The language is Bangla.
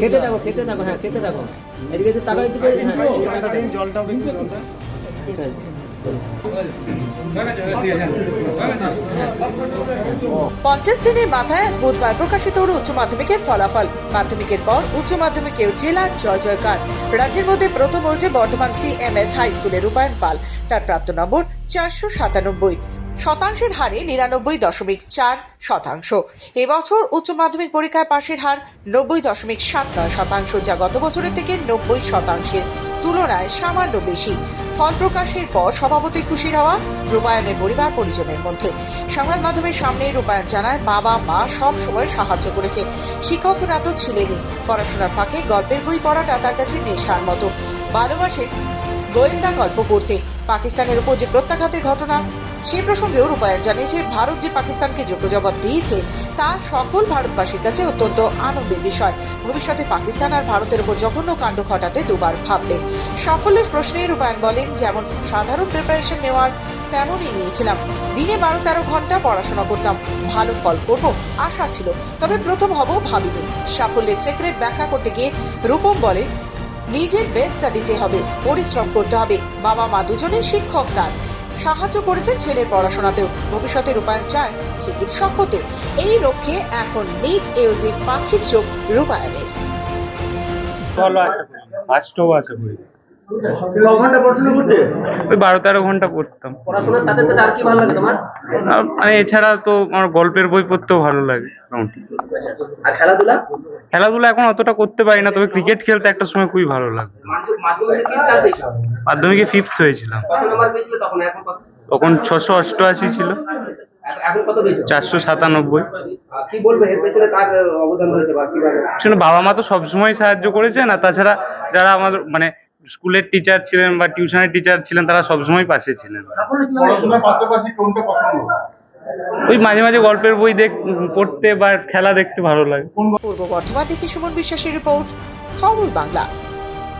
খেতে থাকো খেতে থাকো হ্যাঁ খেতে থাকো। এদিকে হ্যাঁ। জলটাও জলটা। পঞ্চাশ দিনের মাথায় আজ বুধবার প্রকাশিত হল উচ্চ মাধ্যমিকের ফলাফল। মাধ্যমিকের পর উচ্চ মাধ্যমিকেও জেলার জয় জয়কার। রাজ্যের মধ্যে প্রথম হয়েছে Bardhaman C M S high স্কুলের রূপায়ণ পাল। তার প্রাপ্ত নম্বর চারশো সাতানব্বই। শতাংশের হারে নিরানব্বই দশমিক চার শতাংশ। এবছর উচ্চ মাধ্যমিক পরীক্ষায় পাশের হার নব্বই দশমিক সাত নয় শতাংশ, যা গত বছরের থেকে নব্বই শতাংশের তুলনায় সামান্য বেশি। ফল প্রকাশের পর সভাপতি খুশি হওয়া রূপায়ণের পরিবার পরিজনের মধ্যে। সংবাদ মাধ্যমের সামনে রূপায়ণ জানায়, বাবা, মা সব সময় সাহায্য করেছে। শিক্ষকরা তো ছিলেনই। পড়াশোনার ফাঁকে গল্পের বই পড়াটা তার কাছে নেশার মতো। ভালোবাসেন গোয়েন্দা গল্প পড়তে পাকিস্তানের উপর যে প্রত্যাঘাতের ঘটনা সে প্রসঙ্গেও রূপায়ণ জানিয়েছে, ভারত যে পাকিস্তানকে যোগ্য জবাব দিয়েছে, তা সকল ভারতবাসীর কাছে অত্যন্ত আনন্দের বিষয়। ভবিষ্যতে পাকিস্তান আর ভারতের উপর জঘন্য কাণ্ড ঘটাতে দুবার ভাববে। সাফল্যের প্রশ্নে রূপায়ণ বলেন, যেমন সাধারণ প্রিপারেশন নেওয়ার তেমনই নিয়েছিলাম। দিনে বারো তেরো ঘণ্টা পড়াশোনা করতাম, ভালো ফল করব, আশা ছিল, তবে প্রথম হব ভাবিনি। সাফল্যের সিক্রেট ব্যাখ্যা করতে গিয়ে রূপম বলে নিজের বেস্টটা দিতে হবে পরিশ্রম করতে হবে। বাবা মা দুজনেই শিক্ষক তার। সাহায্য করেছেন ছেলের পড়াশোনাতেও। ভবিষ্যতে রূপায়ণ চায় চিকিৎসক হতে। এই লক্ষ্যে এখন নিট এওজি পাখির চোখ রূপায়ণের। ভালো আশা করি। আশা করি। ওই বারো তেরো ঘণ্টা পড়তাম। পড়াশোনার সাথে সাথে আর কি ভালো লাগে তোমার? মানে এছাড়া তো আমার গল্পের বই পড়তেও ভালো লাগে। আর খেলাধুলা? খেলাধুলা এখন অতটা করতে পারি না তবে ক্রিকেট খেলতে একটা সময় খুবই ভালো লাগতো। মাধ্যমিকে ফিফথ হয়েছিলাম। তখন ছশো অষ্টআশি ছিল। চারশো সাতানব্বই। আহ, কি বলবে? এর পেছনে কার অবদান রয়েছে বা কীভাবে? বাবা মা তো সবসময় সাহায্য করেছে না তাছাড়া যারা আমাদের মানে স্কুলের টিচার ছিলেন বা টিউশনের টিচার ছিলেন তারা সবসময় পাশে ছিলেন। ওই মাঝে মাঝে গল্পের বই দেখ পড়তে বা খেলা দেখতে ভালো লাগে। পূর্ব বর্ধমান থেকে সুমন বিশ্বাসের রিপোর্ট খবর বাংলা।